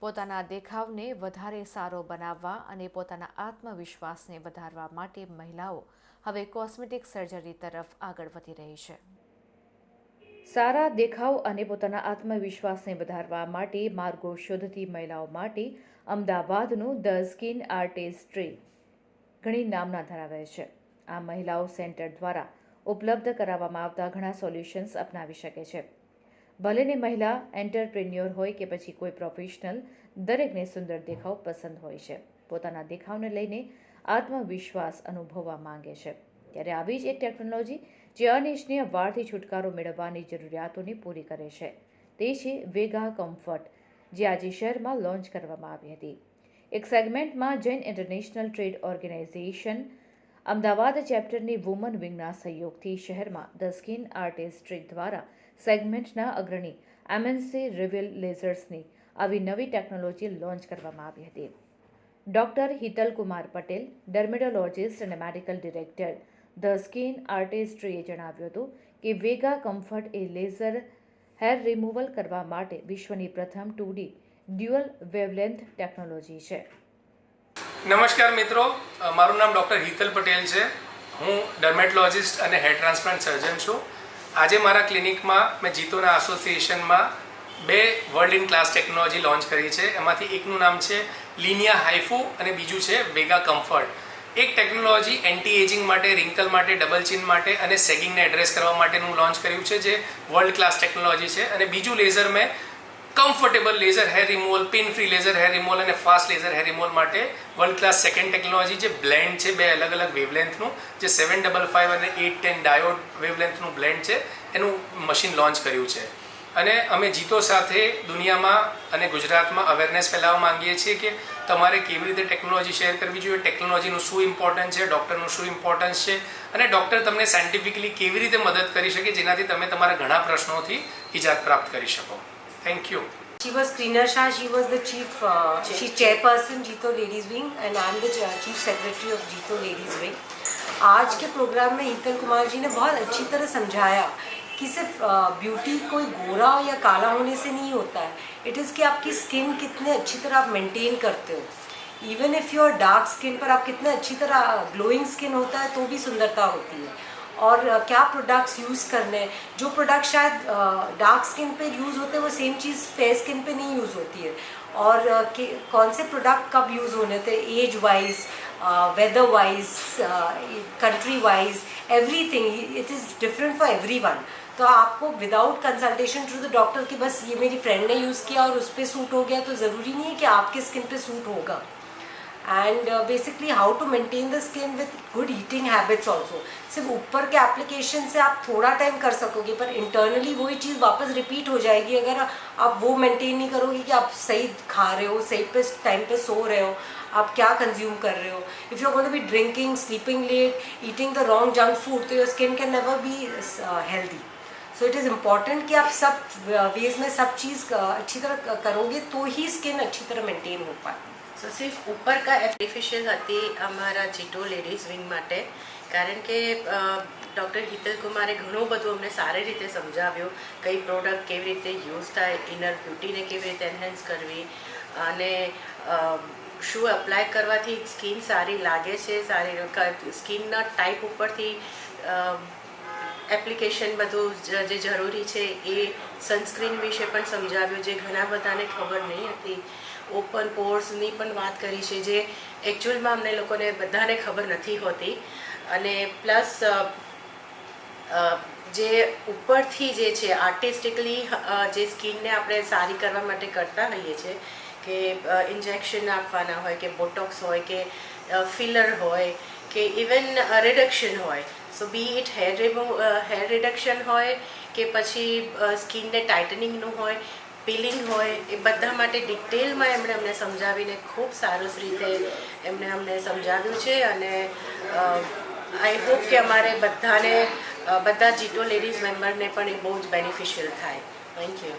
પોતાના દેખાવને વધારે સારો બનાવવા અને પોતાના આત્મવિશ્વાસને વધારવા માટે મહિલાઓ હવે કોસ્મેટિક સર્જરી તરફ આગળ વધી રહી છે. સારા દેખાવ અને પોતાના આત્મવિશ્વાસને વધારવા માટે માર્ગો શોધતી મહિલાઓ માટે અમદાવાદનું ધ સ્કિન આર્ટિસ્ટ્રી ઘણી નામના ધરાવે છે. આ મહિલાઓ સેન્ટર દ્વારા ઉપલબ્ધ કરાવવામાં આવતા ઘણા સોલ્યુશન્સ અપનાવી શકે છે. ભલેને મહિલા એન્ટરપ્રિન્યોર હોય કે પછી કોઈ પ્રોફેશનલ, દરેકને સુંદર દેખાવ પસંદ હોય છે. પોતાના દેખાવને લઈને આત્મવિશ્વાસ અનુભવવા માંગે છે. ત્યારે આવી જ એક ટેકનોલોજી જે અનિચ્છનીય વાળથી છુટકારો મેળવવાની જરૂરિયાતોને પૂરી કરે છે. તે છે વેગા કમ્ફર્ટ, જે આજે શહેરમાં લોન્ચ કરવામાં આવી હતી. એક સેગમેન્ટમાં Jain International Trade Organization Ahmedabad ચેપ્ટરની woman વિંગના સહયોગથી શહેરમાં ધ સ્કિન આર્ટિસ્ટ્રી દ્વારા સેગમેન્ટના અગ્રણી એમએનસી રિવેલ લેઝર્સની આવી નવી ટેકનોલોજી લોન્ચ કરવામાં આવી હતી. ડૉક્ટર હિતલ કુમાર પટેલ, ડર્મેટોલોજિસ્ટ અને મેડિકલ ડિરેક્ટર ધ સ્કિન આર્ટિસ્ટ્રીએ જણાવ્યું હતું કે વેગા કમ્ફર્ટ એ લેઝર હેર રિમૂવલ કરવા માટે વિશ્વની પ્રથમ two D dual wavelength technology છે. નમસ્કાર મિત્રો મારું નામ ડૉક્ટર હિતલ પટેલ છે. હું ડર્મેટોલોજિસ્ટ અને હેર ટ્રાન્સપ્લાન્ટ સર્જન છું. આજે મારા ક્લિનિકમાં મેં જીતોના એસોસિએશનમાં બે world in class technology launch કરી છે. એમાંથી એકનું નામ છે લિનિયા હાઇફુ અને બીજું છે વેગા કમ્ફર્ટ. એક ટેકનોલોજી એન્ટી એજિંગ માટે, રિંકલ માટે, ડબલ ચિન માટે અને સેગિંગને એડ્રેસ કરવા માટેનું લોન્ચ કર્યું છે, જે વર્લ્ડ ક્લાસ ટેકનોલોજી છે. અને બીજું લેઝર મેં comfortable laser hair removal pain free laser hair removal અને ફાસ્ટ લેઝર હેર રિમૂવલ માટે વર્લ્ડ ક્લાસ સેકન્ડ ટેકનોલોજી જે બ્લેન્ડ છે, બે અલગ અલગ વેવલેન્થનું જે સેવન ડબલ ફાઇવ અને એટ ટેન ડાયોડ વેવલેન્થનું બ્લેન્ડ છે, એનું મશીન લોન્ચ કર્યું છે. અને અમે જીતો સાથે દુનિયામાં અને ગુજરાતમાં અવેરનેસ ફેલાવવા માંગીએ છીએ કે તમારે કેવી રીતે ટેકનોલોજી શેર કરવી જોઈએ ટેકનોલોજીનું શું ઇમ્પોર્ટન્સ છે ડૉક્ટરનું શું ઇમ્પોર્ટન્સ છે, અને ડૉક્ટર તમને સાયન્ટિફિકલી કેવી રીતે મદદ કરી શકે જેનાથી તમે તમારા ઘણા પ્રશ્નોથી ઇજાદ પ્રાપ્ત કરી શકો. Thank you. She was Krina Shah. She was the chief, uh, she chairperson Jito Ladies Wing, and I'm the chief secretary of Jito Ladies Wing. आज के प्रोग्राम में हितल कुमार जी ने बहुत अच्छी तरह समझाया कि सिर्फ़ uh, ब्यूटी कोई गोरा या काला होने से नहीं होता है इट इज़ कि आपकी स्किन कितने अच्छी तरह आप मेंटेन करते हो even if you are dark skin पर आप कितने अच्छी तरह uh, ग्लोइंग स्किन होता है तो भी सुंदरता होती है और क्या प्रोडक्ट्स यूज़ करने। हैं जो प्रोडक्ट शायद डार्क स्किन पे यूज़ होते हैं, वो सेम चीज़ फेयर स्किन पे नहीं यूज़ होती है। और कि, कौन से प्रोडक्ट कब यूज़ होने थे? Age wise weather wise country wise everything it is different for every तो आपको without consultation through the doctor कि बस ये मेरी फ्रेंड ने यूज़ किया और उस पर सूट हो गया तो ज़रूरी नहीं है कि आपके स्किन पे सूट होगा। And basically how to maintain the skin with good eating habits also सिर्फ़ ऊपर के एप्लीकेशन से आप थोड़ा टाइम कर सकोगे, पर इंटरनली वही चीज़ वापस रिपीट हो जाएगी अगर आप वो मेंटेन नहीं करोगे कि आप सही खा रहे हो, सही पे टाइम पे सो रहे हो, आप क्या कंज्यूम कर रहे हो। If you going be drinking sleeping late eating the wrong junk food तो your skin can never be healthy so it is important कि आप सब वेज में सब चीज़ अच्छी तरह करोगे तो ही स्किन अच्छी तरह मेंटेन हो पाए સો સિર્ફ ઉપર કા એપ્લિકેશન હતી અમારા જીટો લેડીઝ વિંગ માટે કારણ કે ડૉક્ટર હિતલ કુમારે ઘણું બધું અમને સારી રીતે સમજાવ્યું કઈ પ્રોડક્ટ કેવી રીતે યુઝ થાય ઇનર બ્યુટીને કેવી રીતે એન્હેન્સ કરવી અને અ, શું એપ્લાય કરવાથી સ્કિન સારી લાગે છે સારી સ્કિનના ટાઈપ ઉપરથી એપ્લિકેશન બધું જે જરૂરી છે એ સનસ્ક્રીન વિશે પણ સમજાવ્યું જે ઘણા બધાને ખબર નહીં હતી. ઓપન પોર્સની પણ વાત કરી છે જે એકચ્યુઅલમાં અમને લોકોને બધાને ખબર નથી હોતી. અને પ્લસ જે ઉપરથી જે છે આર્ટિસ્ટિકલી જે સ્કિનને આપણે સારી કરવા માટે કરતા હોઈએ છીએ કે ઇન્જેક્શન આપવાના હોય કે બોટોક્સ હોય કે ફિલર હોય કે ઇવન રિડક્શન હોય. So be it hair remove hair reduction હોય કે પછી સ્કિનને ટાઇટનિંગનું હોય પીલિંગ હોય, એ બધા માટે ડિટેલમાં એમણે અમને સમજાવીને ખૂબ સારું રીતે એમણે અમને સમજાવ્યું છે અને આઈ હોપ કે અમારે બધાને બધા જીટો લેડીઝ મેમ્બરને પણ એ બહુ જ બેનિફિશિયલ થાય. Thank you